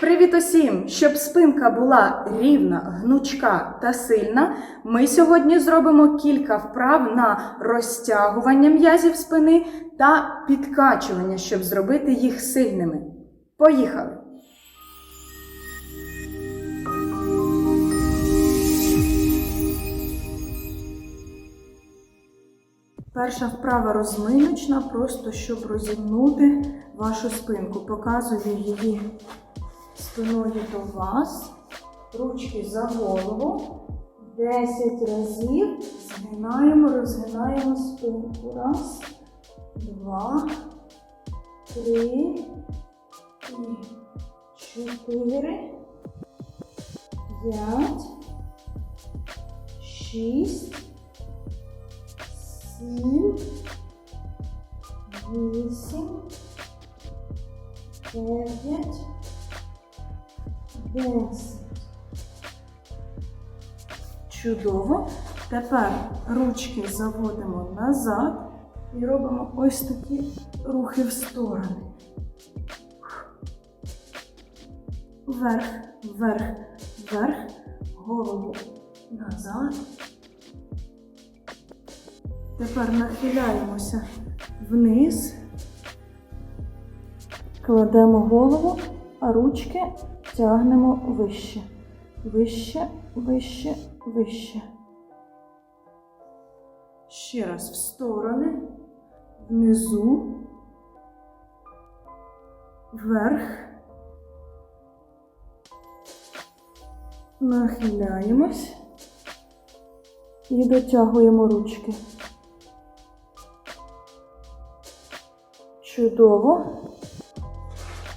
Привіт усім! Щоб спинка була рівна, гнучка та сильна, ми сьогодні зробимо кілька вправ на розтягування м'язів спини та підкачування, щоб зробити їх сильними. Поїхали! Перша вправа розминочна, просто щоб розімнути вашу спинку. Показую її спиною до вас. Ручки за голову. 10 разів згинаємо, розгинаємо спинку. Раз, два, три, чотири, п'ять, шість, сім, вісім, дев'ять, десять. Чудово. Тепер ручки заводимо назад і робимо ось такі рухи в сторони. Вверх, вверх, вверх, голову назад. Тепер нахиляємося вниз, кладемо голову, а ручки тягнемо вище. Вище, вище, вище. Ще раз в сторони, внизу, вверх. Нахиляємось і дотягуємо ручки. Чудово.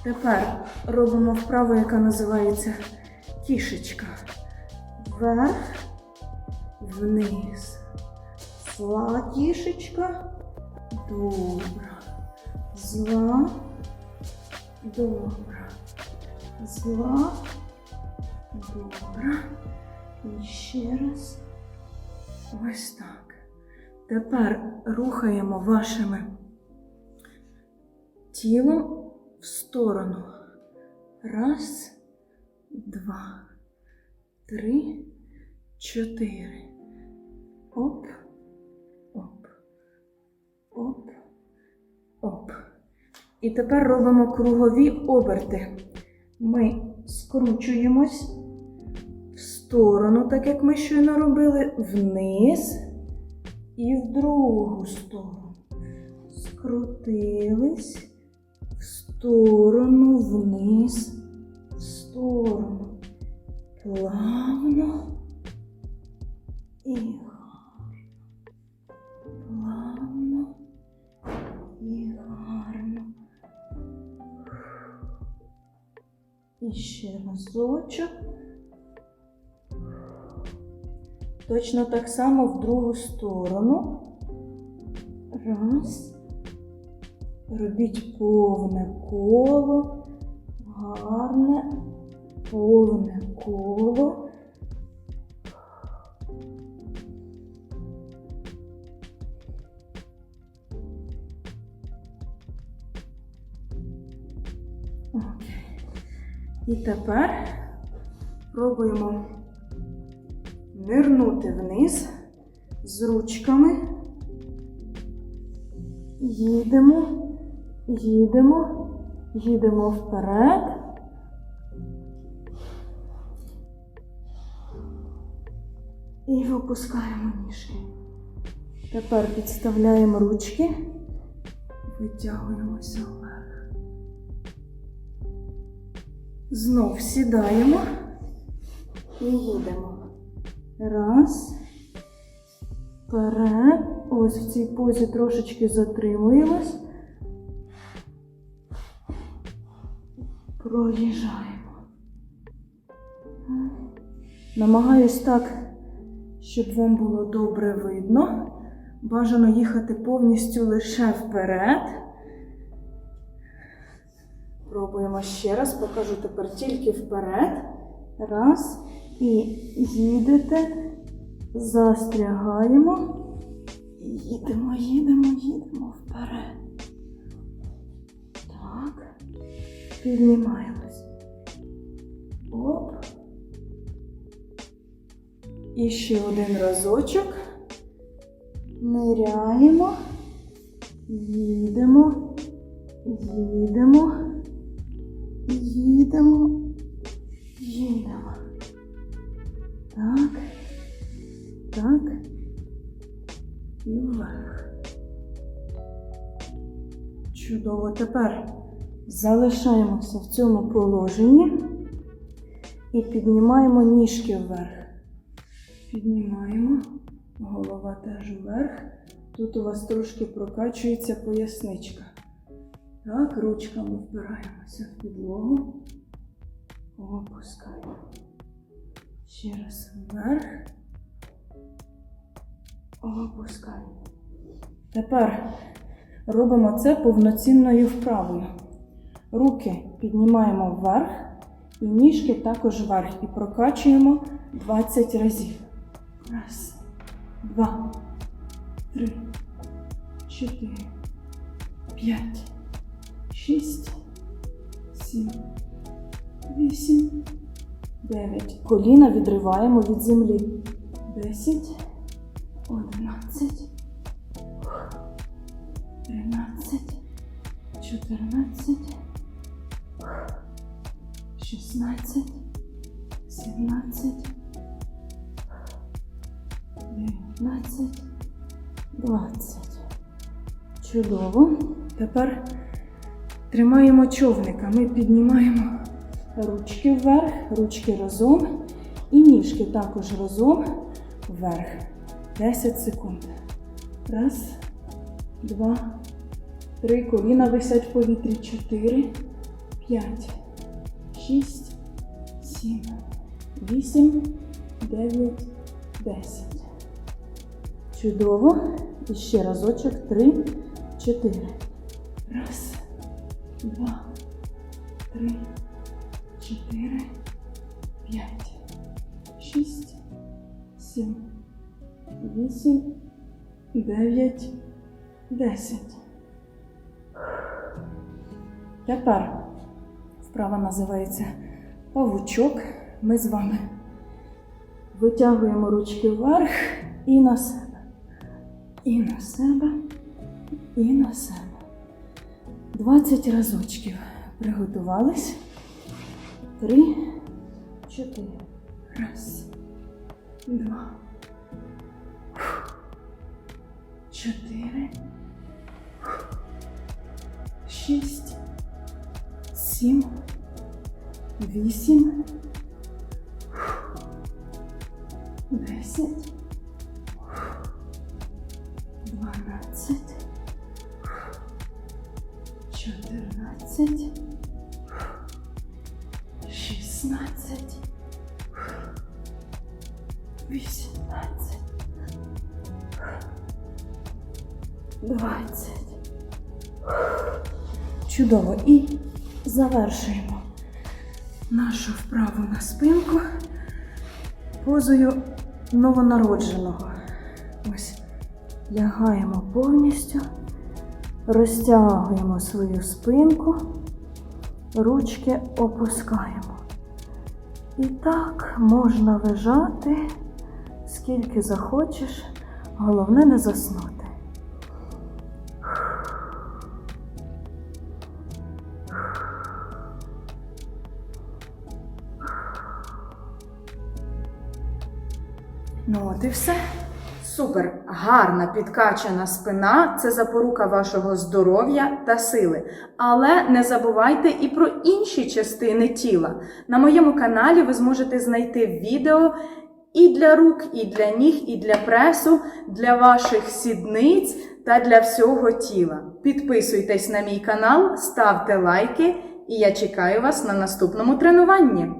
Тепер робимо вправу, яка називається кішечка. Вверх, вниз. Зла кішечка. Добра. Зла. Добра. Зла. Добра. І ще раз. Ось так. Тепер рухаємо вашими тілом в сторону. Раз, два, три, чотири. Оп, оп, оп, оп. І тепер робимо кругові оберти. Ми скручуємось в сторону, так як ми щойно робили, вниз і в другу сторону. Скрутились сторону, вниз, в сторону. Плавно і гарно. Плавно і гарно. І ще разочок. Точно так само в другу сторону. Раз. Робіть повне коло, гарне, повне коло. І тепер пробуємо нирнути вниз з ручками. Їдемо, їдемо, їдемо вперед. І випускаємо ніжки. Тепер підставляємо ручки, витягуємося вверх. Знов сідаємо і їдемо. Раз. Вперед. Ось в цій позі трошечки затримуємось. Проїжджаємо. Намагаюсь так, щоб вам було добре видно. Бажано їхати повністю лише вперед. Пробуємо ще раз, покажу тепер тільки вперед. Раз. І їдете, застрягаємо. Їдемо, їдемо, їдемо вперед. Піднімаємось. Оп. І ще один разочок. Ниряємо. Їдемо. Їдемо. Їдемо. Їдемо. Так. Так. І вверх. Чудово. Тепер залишаємося в цьому положенні і піднімаємо ніжки вверх. Піднімаємо. Голова теж вверх. Тут у вас трошки прокачується поясничка. Так, ручками впираємося в підлогу. Опускаємо. Ще раз вверх. Опускаємо. Тепер робимо це повноцінною вправою. Руки піднімаємо вверх і ніжки також вверх. І прокачуємо 20 разів. Раз, два, три, чотири, п'ять, шість, сім, вісім, дев'ять. Коліна відриваємо від землі. Десять, одинадцять, тринадцять, чотирнадцять, шістнадцять, сімнадцять. 19, 20. Чудово. Тепер тримаємо човника. Ми піднімаємо ручки вверх, ручки разом і ніжки також разом вверх. 10 секунд. Раз, два, три. Коліна висять в повітрі. Чотири, п'ять, шість, сім, вісім, дев'ять. 10. Чудово. І ще разочок. Три, чотири. Раз, два, три, чотири, п'ять, шість, сім, вісім, дев'ять, десять. Тепер вправа називається павучок. Ми з вами Витягуємо ручки вверх і на себе. І на себе, і на себе. 20 разочків. Приготувались. Три, чотири. Раз, два. Чотири. Шість. Сім. Вісім. Десять, дванадцять, чотирнадцять, шістнадцять, вісімнадцять, двадцять. Чудово. І завершуємо нашу вправу на спинку позою новонародженого. Ось лягаємо повністю, розтягуємо свою спинку, ручки опускаємо. І так можна лежати, скільки захочеш, головне не заснути. Ну от і все. Супер, гарна підкачана спина це запорука вашого здоров'я та сили. Але не забувайте і про інші частини тіла. На моєму каналі ви зможете знайти відео і для рук, і для ніг, і для пресу, для ваших сідниць та для всього тіла. Підписуйтесь на мій канал, ставте лайки, і я чекаю вас на наступному тренуванні.